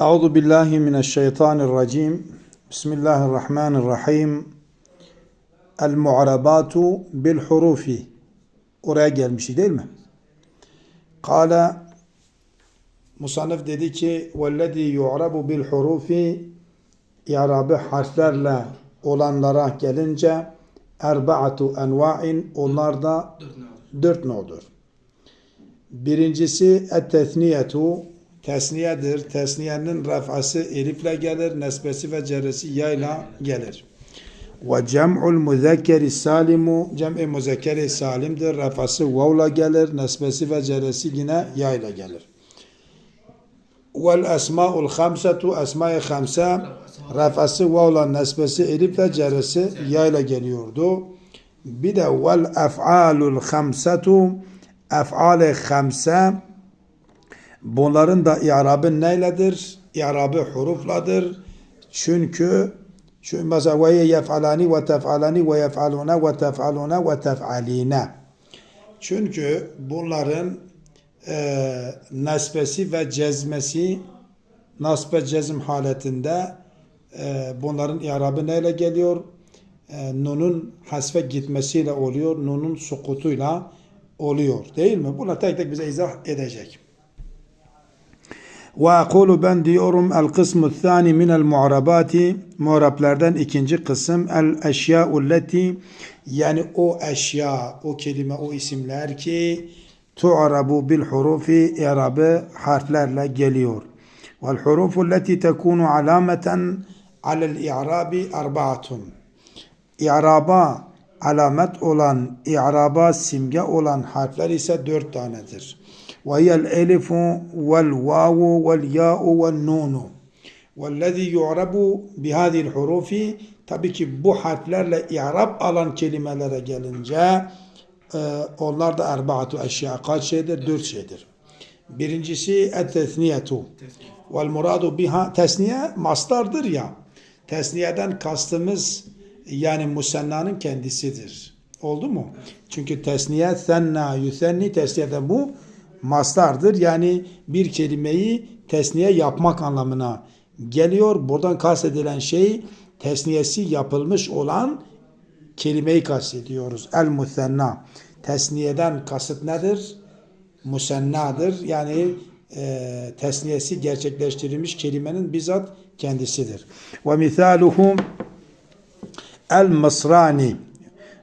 Euzu billahi mineşşeytanirracim. Bismillahirrahmanirrahim. El mu'arabatu bil hurufi. Oraya gelmişti değil mi? Kale Musannif dedi ki vellezî yu'rabu bil hurufi i'rabı harflerle olanlara gelince erba'atu enva'in onlar da dört no'dur. Birincisi et-tesniyetu tesniyedir. Tesniyenin rafası elifle gelir, nesbesi ve cerresi yayla gelir. Ve cem'ul muzekkeri salimu cem'i muzekkeri salimdir. Rafası vavla gelir, nesbesi ve cerresi yine yayla gelir. Vel esma'ul hamsetu esma-i hamse rafası vavla nesbesi elifle cerresi yayla geliyordu. Bir de vel ef'alul hamsetu ef'al-i hamse bunların da i'rabı neyledir? İ'rabı hurufladır. Çünkü şu mesela ve yef'alani ve tef'alani ve yef'aluna ve tef'aluna ve tef'aline. Çünkü bunların e, nasbesi ve cezmesi nasbe cezm haletinde e, bunların i'rabı neyle geliyor? E, nunun hasfe gitmesiyle oluyor. Nunun sukutuyla oluyor. Değil mi? Buna tek tek bize izah edecek. Ve akulu ben diyorum el kısmü thani minel mu'arabati mu'arablerden ikinci kısım el eşya'u leti yani o eşya, o kelime, o isimler ki tu'arabu bil hurufi i'rabı harflerle geliyor. Vel hurufu leti tekunu alameten alel i'rabi arba'atun. İ'raba alamet olan, i'raba simge olan harfler ise dört tanedir. وهي الألف والواو والياء والنون والذي يعرب بهذه الحروف tabii ki bu harflerle i'rab alan kelimelere gelince e, onlar da erbaatu eşya kaç şeydir? Dört şeydir. Birincisi et-tesniyetu vel muradu biha tesniye mastardır ya. Tesniyeden kastımız yani musennanın kendisidir. Oldu mu? Çünkü tesniye senna yusenni tesniyede bu mastardır. Yani bir kelimeyi tesniye yapmak anlamına geliyor. Buradan kastedilen şey tesniyesi yapılmış olan kelimeyi kastediyoruz. El musenna. Tesniyeden kasıt nedir? Musennadır. Yani e, tesniyesi gerçekleştirilmiş kelimenin bizzat kendisidir. Ve misaluhu el mısrani.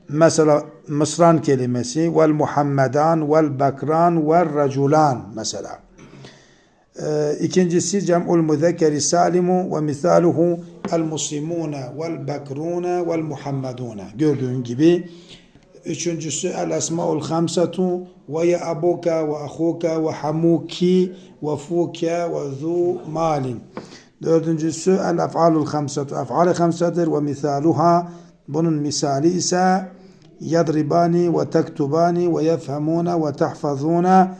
Mesela Mısran kelimesi vel Muhammedan vel Bekran vel Raculan mesela. Ee, ikincisi cem'ul muzekkeri salimu ve misaluhu el muslimune vel bekrune vel muhammedune. Gördüğün gibi. Üçüncüsü el esmaul hamsatu ve ya abuka ve ahuka ve hamuki ve fuke ve zu malin. Dördüncüsü el ef'alul hamsatu. Ef'al-i hamsadır ve misaluha bunun misali ise yadribani ve tektubani ve yefhamuna ve tahfazuna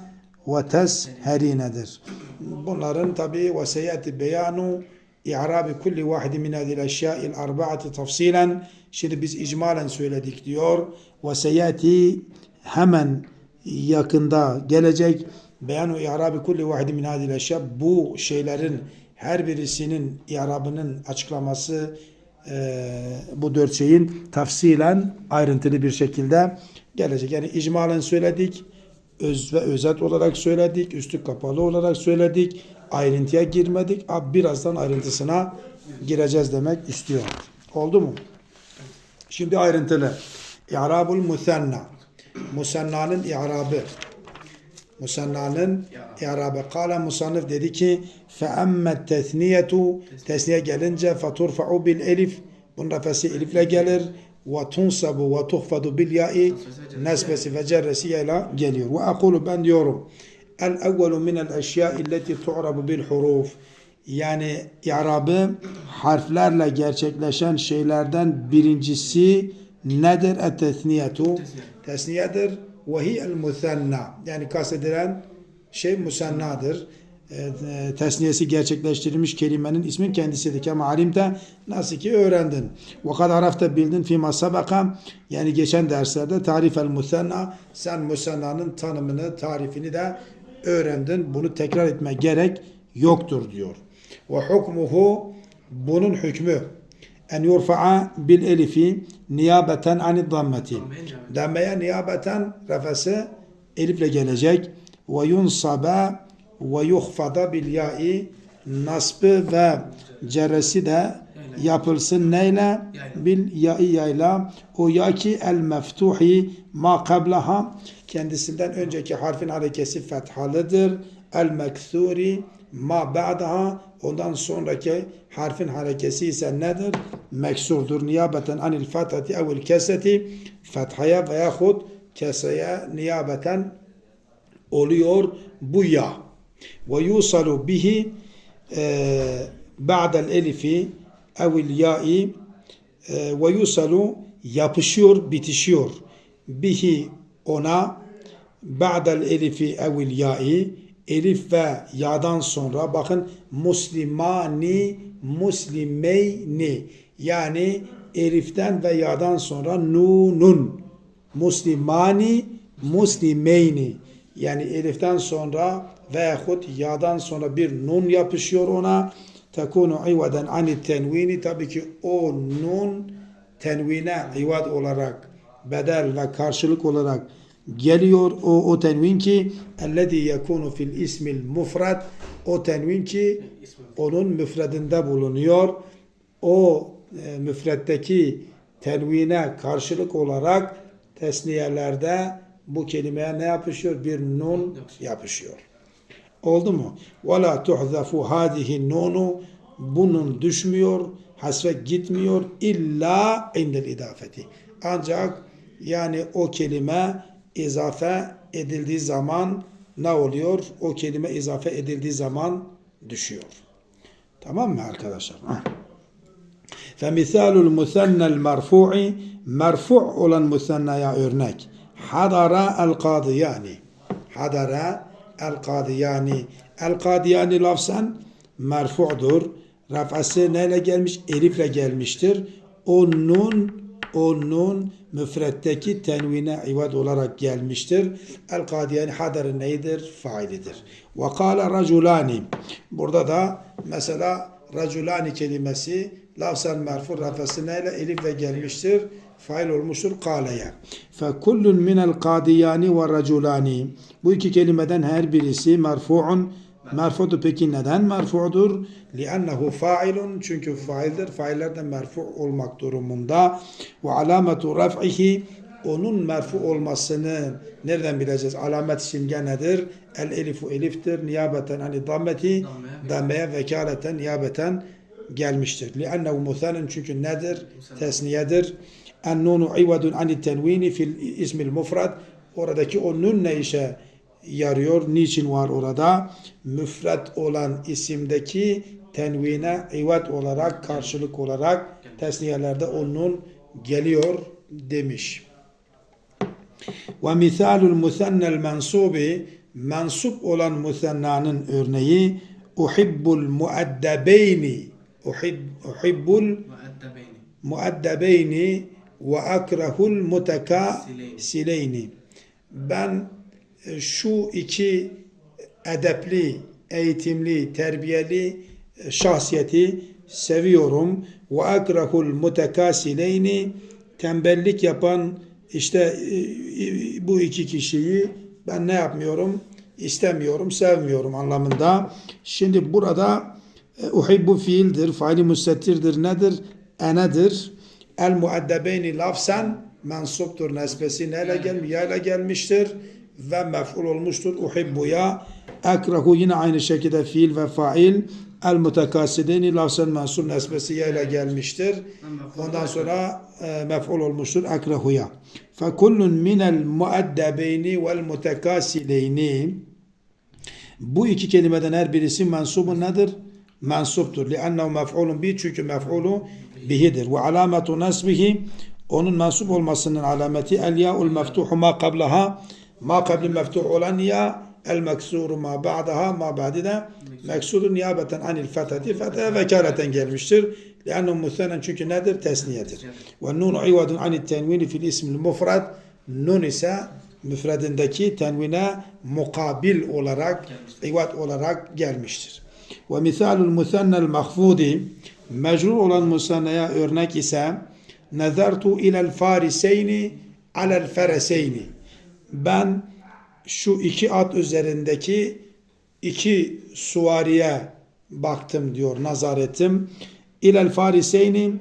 ve tesherinedir. Bunların tabi ve seyati beyanu i'rabi kulli vahidi min hadil eşya'il arba'ati tafsilen. Şimdi biz icmalen söyledik diyor. Ve seyati hemen yakında gelecek. Beyanu i'rabi kulli vahidi min hadil eşya bu şeylerin her birisinin i'rabının açıklaması e, bu dört şeyin tafsilen ayrıntılı bir şekilde gelecek. Yani icmalen söyledik, öz ve özet olarak söyledik, üstü kapalı olarak söyledik, ayrıntıya girmedik. Abi birazdan ayrıntısına gireceğiz demek istiyor. Oldu mu? Şimdi ayrıntılı. İ'rabul musenna. Musenna'nın i'rabı. Musanna'nın i'rabı. Kale musannif dedi ki fe emmet tesniyetu tesniye gelince faturfa'u bil elif. Bunun rafesi elifle gelir. ve tunsabu ve tuhfadu bil ya'i nesbesi ve cerresi yayla geliyor. Ve akulu ben diyorum el evvelu minel eşya illeti tu'rabu bil huruf. Yani i'rabı harflerle gerçekleşen şeylerden birincisi nedir? Et tesniyetu tesniyedir hiyel musenna yani kastedilen şey musennadır. E, tesniyesi gerçekleştirilmiş kelimenin ismin kendisidir. Kema alimte nasıl ki öğrendin. Ve kad arafta bildin fima sabaka yani geçen derslerde tarifel musenna sen musennanın tanımını, tarifini de öğrendin. Bunu tekrar etme gerek yoktur diyor. Ve hukmuhu bunun hükmü en yurfa'a bil elifi niyabeten anid dammeti. Dammeye niyabeten refesi elifle gelecek. Ve yunsabe ve yuhfada bil ya'i nasbı ve ceresi de yapılsın neyle? Bil ya'i yayla. O ya ki el meftuhi ma kablaha kendisinden önceki harfin harekesi fethalıdır. El meksuri ma ba'daha ondan sonraki harfin harekesi ise nedir? Meksurdur. Niyabeten anil fethati evil keseti fethaya veyahut keseye niyabeten oluyor bu ya. Ve yusalu bihi e, ba'del elifi evil ya'i e, ve yusalu yapışıyor, bitişiyor. Bihi ona ba'del elifi evil ya'i elif ve ya'dan sonra bakın muslimani muslimeyni. Yani eliften ve ya'dan sonra nunun. Muslimani muslimeyni. Yani eliften sonra veyahut ya'dan sonra bir nun yapışıyor ona. Tekunu ivaden anit tenvini. Tabii ki o nun tenvine ivad olarak bedel ve karşılık olarak geliyor o, o tenvin ki ellezî yekunu fil ismil mufrad o tenvin ki onun müfredinde bulunuyor. O e, müfreddeki tenvine karşılık olarak tesniyelerde bu kelimeye ne yapışıyor? Bir nun yapışıyor. Oldu mu? وَلَا تُحْذَفُ هَذِهِ النُّونُ Bunun düşmüyor, hasfe gitmiyor illa indel idafeti. Ancak yani o kelime izafe edildiği zaman ne oluyor? O kelime izafe edildiği zaman düşüyor. Tamam mı arkadaşlar? Heh. فَمِثَالُ الْمُثَنَّ الْمَرْفُعِ Merfu' olan musennaya örnek. Hadara el-kadiyani. Hadara el-kadiyani. El-kadiyani lafzen merfu'dur. Rafası neyle gelmiş? Elifle gelmiştir. O nun o nun müfretteki tenvine ivad olarak gelmiştir. El kadiyani hadar neydir? Failidir. Ve kâle raculani. Burada da mesela raculani kelimesi lafzen merfu rafası neyle? Elifle gelmiştir. Fail olmuştur kâleye. Fe kullun minel kadiyani ve raculani. Bu iki kelimeden her birisi merfu'un Merfudur peki neden merfudur? لِأَنَّهُ failun çünkü faildir. Failler de merfu olmak durumunda. Ve alametu raf'ihi onun merfu olmasını nereden bileceğiz? Alamet simge nedir? El elifu eliftir. Niyabeten hani dammeti dammeye vekaleten niyabeten gelmiştir. لِأَنَّهُ musanen çünkü nedir? Tesniyedir. En nunu ivadun ani tenvini fil ismil mufrad. Oradaki o nun ne işe yarıyor. Niçin var orada? Müfret olan isimdeki tenvine ivat olarak, karşılık olarak tesniyelerde onun geliyor demiş. Ve misalul musennel mensubi mensup olan musennanın örneği uhibbul muaddebeyni uhib, uhibbul muaddebeyni ve akrahul mutekasileyni ben şu iki edepli, eğitimli, terbiyeli şahsiyeti seviyorum. Ve akrahul mutekâsileyni tembellik yapan işte bu iki kişiyi ben ne yapmıyorum? istemiyorum, sevmiyorum anlamında. Şimdi burada uhibbu fiildir, faili müstettirdir nedir? Enedir. El muaddebeyni lafsen mensuptur nesbesi neyle gelmiş? Yayla gelmiştir ve mef'ul olmuştur. Uhibbuya ekrahu yine aynı şekilde fiil ve fail el mutekassidini lafzen mensub nesbesi ile gelmiştir. Ondan sonra e, mef'ul olmuştur ekrahuya. Fe kullun minel muaddebeyni vel mutekassileyni bu iki kelimeden her birisi mensubun nedir? Mensuptur. Liannehu mef'ulun bi çünkü mef'ulu bihidir. Ve alametu nasbihi onun mensup olmasının alameti el ya'ul meftuhu ma qablaha ma kabli meftuh olan ya el meksuru ma ba'daha ma ba'di de meksuru niyabeten anil fethati fethe vekaleten gelmiştir. Liannehu muthenen çünkü nedir? Tesniyedir. Ve nunu ivadun anil tenvini fil ismil mufrad nun ise müfredindeki tenvine mukabil olarak ivad olarak gelmiştir. Ve misalul musannel mahfudi mecrur olan musannaya örnek ise nazartu ilel fariseyni alel fereseyni ben şu iki at üzerindeki iki suvariye baktım diyor nazar ettim ilel fariseyni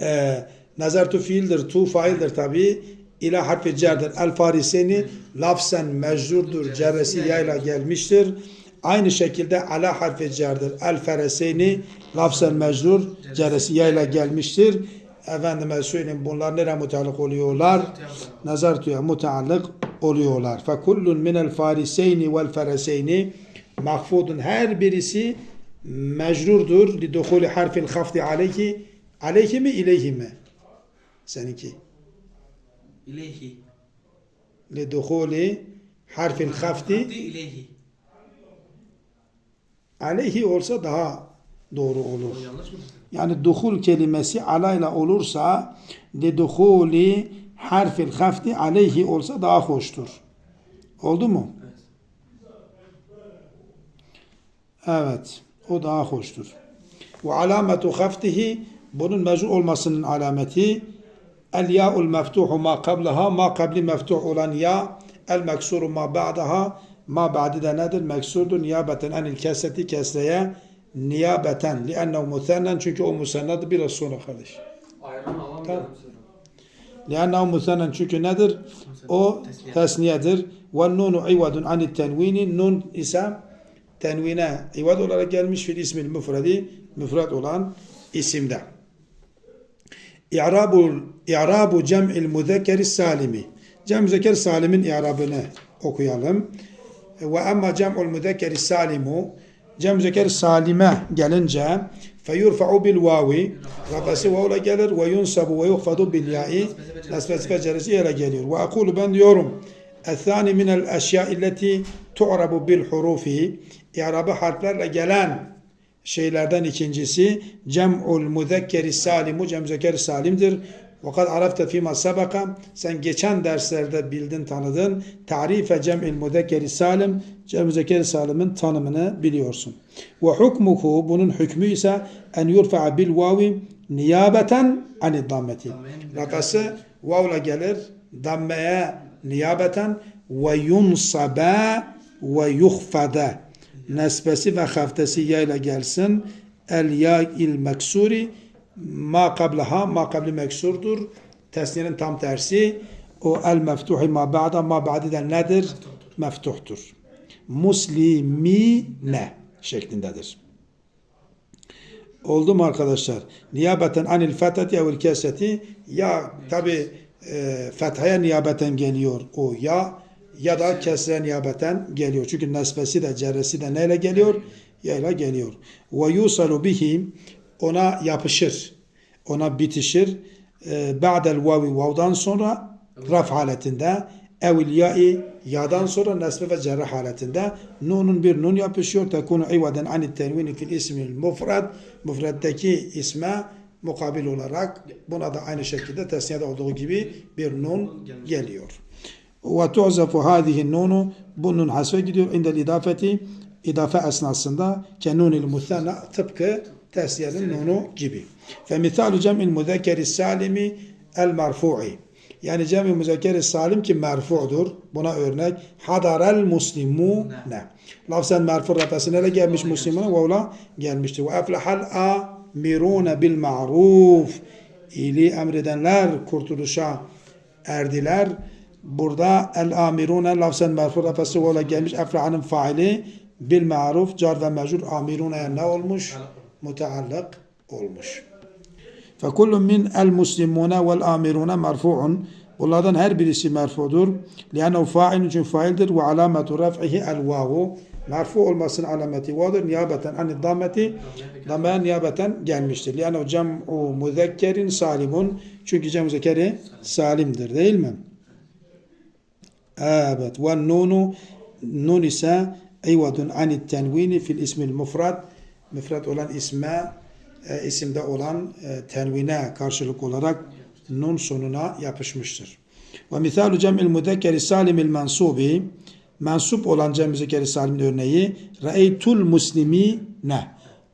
e, nazartu fiildir tu faildir tabi ila harfi cerdir el fariseyni lafzen mecrurdur cerresi yayla gelmiştir Aynı şekilde ala harfi cerdir. El fereseyni lafzen mecrur ceresi yayla gelmiştir. Efendime söyleyeyim bunlar nereye mutallık oluyorlar? Nazar tuya mutallık oluyorlar. Fekullun minel fariseyni vel fereseyni mahfudun her birisi mecrurdur. Liduhuli harfil hafti aleyhi. Aleyhi mi ileyhi mi? Seninki. İleyhi. Liduhuli harfil hafti İleyhi. aleyhi olsa daha doğru olur. Yani duhul kelimesi alayla olursa liduhuli harfil hafti aleyhi olsa daha hoştur. Oldu mu? Evet. Evet. O daha hoştur. Ve alametu haftihi bunun mecrur olmasının alameti el ya'ul meftuhu ma kablaha ma kabli meftuh olan ya el meksuru ma ba'daha ma ba'di de nedir? Meksurdur niyabeten anil kesreti kesreye niyabeten liennehu muthennen çünkü o musennadır biraz sonra kardeş. Ayran alan Tamam. Liennehu muthennen çünkü nedir? O Tesniye. tesniyedir. Ve nunu ivadun anil tenvini nun ise tenvine ivad olarak gelmiş fil ismil müfredi müfred olan isimde. İ'rabul i'rabu cem'il muzekkeri salimi. Cem müzekker salimin i'rabını okuyalım. Ve amma cem'ul muzekkeri salimu cem müzekker salime gelince feyurfa'u bil vavi rafası vavla gelir ve yunsabu ve yuhfadu bil ya'i nasbesi ve ceresi yere geliyor. Ve akulu ben diyorum الثاني من الأشياء التي تعرب بالحروف İ'rabı harflerle gelen şeylerden ikincisi cem'ul muzekkeri salimu cem müzekker salimdir. Fakat arafta fîmâ sabaka sen geçen derslerde bildin tanıdın. Tarife cem'il muzekkeri salim müzekkeri salimin tanımını biliyorsun. Ve hukmuhu bunun hükmü ise en yurfa'a bil vavi niyabeten anid dammeti. Rakası vavla gelir dammeye niyabeten ve yunsabe ve yuhfada nesbesi ve haftesi yayla gelsin. El ya il meksuri ma kablaha ma kabli meksurdur. Tesniyenin tam tersi. O el meftuhi ma ba'da ma ba'di de nedir? Meftuhtur. Muslimine şeklindedir. Oldu mu arkadaşlar? Niyabeten anil fethati evil kesreti ya tabi e, fethaya niyabeten geliyor o ya ya da kesre niyabeten geliyor. Çünkü nesbesi de cerresi de neyle geliyor? Yayla geliyor. Ve yusalu bihi ona yapışır. Ona bitişir. E, ba'del vavi vavdan sonra raf haletinde evil ya'i ya'dan sonra nesbe ve cerre haletinde nunun bir nun yapışıyor. Tekunu ivaden anit tenvini fil ismil mufrad. Mufreddeki isme mukabil olarak buna da aynı şekilde tesniyede olduğu gibi bir nun geliyor. Ve tu'zafu hadihi nunu bunun hasfe gidiyor indel idafeti idafe esnasında kenunil muthana tıpkı tesniyenin nunu gibi. Fe misalu cem'il muzekkeri salimi el marfu'i. Yani cem-i müzekkeri salim ki merfu'dur. Buna örnek hadarel muslimune. Lafzen merfu rafası nereye gelmiş muslimune? Vavla gelmiştir. Ve eflehal amirune bil ma'ruf. İyiliği emredenler kurtuluşa erdiler. Burada el amirune lafzen merfu rafası vavla gelmiş. Efleha'nın faili bil ma'ruf car ve mecrur amirune ne olmuş? Muteallık olmuş. فَكُلُّ مِنْ الْمُسْلِمُونَ وَالْآمِرُونَ مرفوع Bunlardan her birisi merfudur. لِأَنَّهُ فَاعِلٌ için faildir ve alametu raf'ihi el-vavu. Merfu olmasının alameti vadır. Niyabeten ani dammeti dammeye niyabeten gelmiştir. لِأَنَّهُ cem'u muzekkerin salimun. Çünkü cem müzekkeri salimdir değil mi? Evet. Ve nunu nun ise eyvadun anit tenvini fil ismil mufrad. Müfrad olan isme e, isimde olan e, tenvine karşılık olarak nun sonuna yapışmıştır. Ve misalu cem'il muzekkeri salimil mensubi mensup olan cem müzekeri salimin örneği Re'eytul muslimine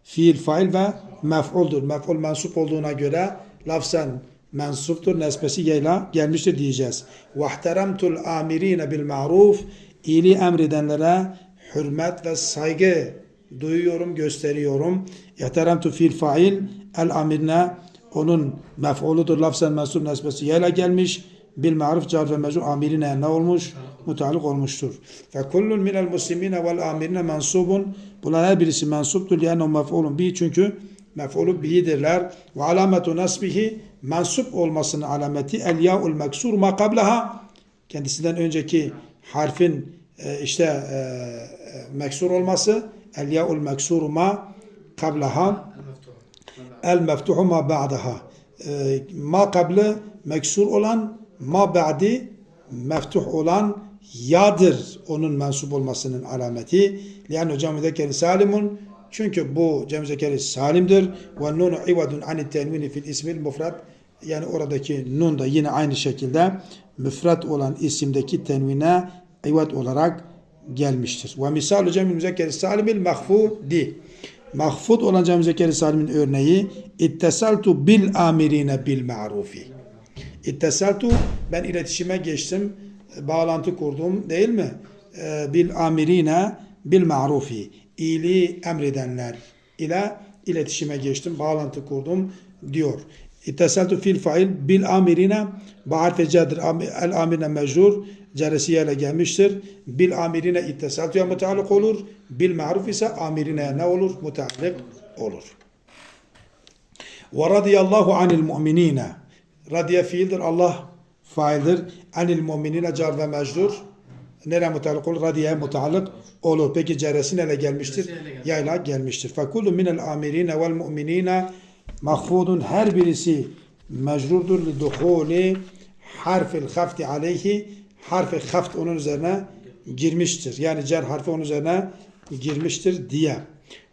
fiil fail ve mef'uldur. Mef'ul mensup olduğuna göre lafzen mensuptur. Nesbesi yayla gelmiştir diyeceğiz. Vahteremtul amirine bil ma'ruf iyiliği emredenlere hürmet ve saygı duyuyorum, gösteriyorum. İhteremtu fiil fail el amirine onun mef'uludur. Lafzen mensup nesbesi yayla gelmiş. Bil maruf car ve mecrur amirine ne olmuş? Mutallık olmuştur. Fe kullun minel muslimine vel amirine mensubun. Bunlar her birisi mensuptur. Yani mef'ulun bi çünkü mef'ulu bihidirler. Ve alametu nasbihi mensup olmasının alameti el ya'ul meksur ma kablaha kendisinden önceki harfin e, işte e, e, meksur olması El ya'ul meksuru ma kablaha el meftuhu ma ba'daha. E, ma kablı meksur olan, ma ba'di meftuh olan yadır onun mensup olmasının alameti. Liannu cem zekeri salimun. Çünkü bu cem zekeri salimdir. Ve nunu ivadun anit tenvini fil ismil mufrat. Yani oradaki nun da yine aynı şekilde müfrat olan isimdeki tenvine ivad olarak gelmiştir. Ve misalu cemil müzekkeri salimil mahfudi. Mahfud olan cem zekeri salimin örneği ittesaltu bil amirine bil ma'rufi. İttesaltu ben iletişime geçtim, bağlantı kurdum değil mi? Ee, bil amirine bil ma'rufi. İyiliği emredenler ile iletişime geçtim, bağlantı kurdum diyor. İttesaltu fil fail bil amirine ba'arfe cedir el amirine mecrur ceresiyle gelmiştir. Bil amirine ittesaltuya mutallık olur. Bil ma'ruf ise amirine ne olur? Mutallık olur. Ve radiyallahu anil mu'minine. Radiye fiildir. Allah faildir. Anil mu'minine car ve mecrur. Nereye mutallık olur? Radiye mutallık olur. Peki ceresi nereye gelmiştir? Yayla gelmiştir. Fekullu minel amirine vel mu'minine mahfudun her birisi mecrurdur li duhuli harfil hafti aleyhi harfi haft onun üzerine girmiştir. Yani cer harfi onun üzerine girmiştir diye.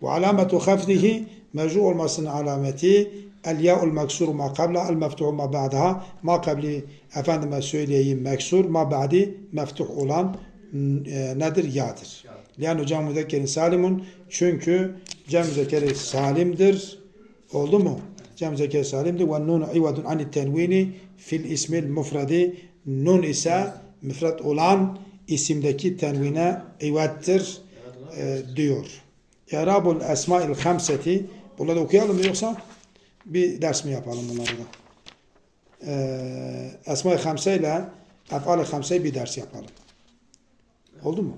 Ve alametu haftihi mecru olmasının alameti el ya'ul meksur ma kabla el meftuhu ma ba'daha ma kabli efendime söyleyeyim meksur ma ba'di meftuh olan e, nedir? Ya'dır. Yani cem müzekkerin salimun çünkü cem müzekkeri salimdir. Oldu mu? Cem müzekkeri salimdir. Ve nunu ivadun anit tenvini fil ismil mufradi nun ise müfret olan isimdeki tenvine ivattır e, diyor. İrabul esma'il hamseti bunları okuyalım mı yoksa bir ders mi yapalım bunları da? Ee, Esma-i ile Efal-i Hamse bir ders yapalım. Oldu mu?